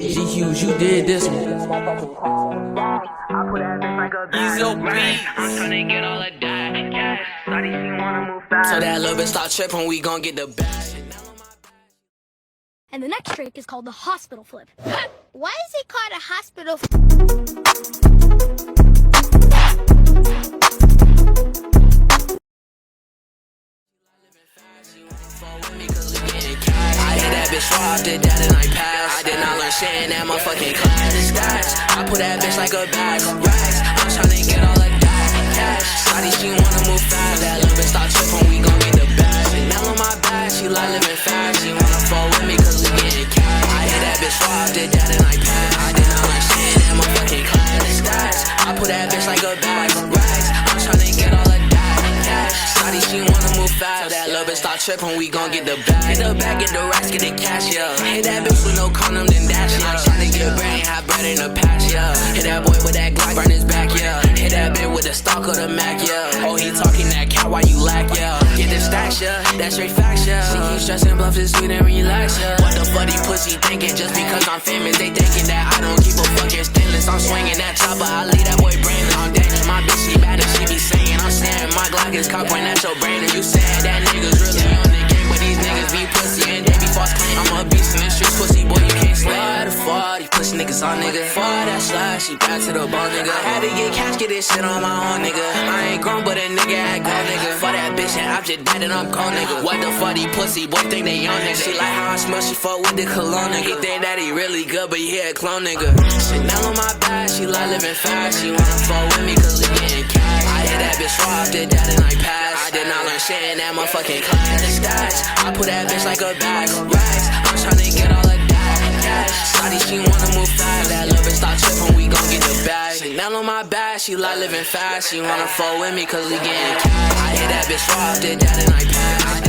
G Hughes, you did this one. Ezo beats. I'm tryna get all of that cash. So that little bitch start tripping, we gon' get the bag. And the next trick is called the hospital flip. Why is it called a hospital I hit that bitch raw after that and I pass. I did not learn shit in that motherfucking class. I put that bitch like a bag. I'm tryna get all of cash. Shawty, she wanna move fast. That little bitch start tripping, we gon' get the bag. Chanel on my back, she like living fast. She wanna fall with me cause we getting cash. I hit that bitch raw after that and I pass. I did not learn shit in that motherfucking class. I put that bitch like a bag. I'm tryna get all of cash. Shawty, she wanna fast. That little bitch start tripping, we gon' get the bag. Get the bag, get the racks, get the cash, yeah. Hit that bitch with no condom, then dash, yeah. Tryna get bread, ain't have bread in the patch, yeah. Hit that boy with that Glock, burn his back, yeah. Hit that bitch with the stock of the Mac, yeah. Oh, he talking that cat, why you lack, yeah. Get the stacks, yeah. That's straight facts, yeah. She keep stressing, bluff is sweet and relax, yeah. What the these pussy thinking? Just because I'm famous, they thinking that I don't keep a fucking stainless. I'm swinging that chopper, I leave that my Glock point at your brain. And you said that niggas really on the game, but these niggas be pussy and they be false claim. I'm a beast in the streets, pussy boy, you can't slay. Why the fuck these pussy niggas on nigga? For that slide, she back to the ball, nigga. I had to get cash, get this shit on my own, nigga. I ain't grown, but a nigga act grown, nigga. For that bitch, and I'm just dead and I'm cold, nigga. What the fuck these pussy boy think they on nigga? She like how I smell, she fuck with the cologne, nigga. He think that he really good, but he a clone, nigga. Chanel on my back, she like living fast. She wanna fuck with me cause we getting cash. I hit that and I pass. I did not learn shit in that motherfucking class. Stats. I put that bitch like a bag. Racks. I'm tryna get all of that cash. Shawty, she wanna move fast. That little bitch start tripping, we gon' get the bag. Chanel on my back, she like living fast. She wanna fuck with me cause we getting cash. I hit that bitch raw after that and I pass.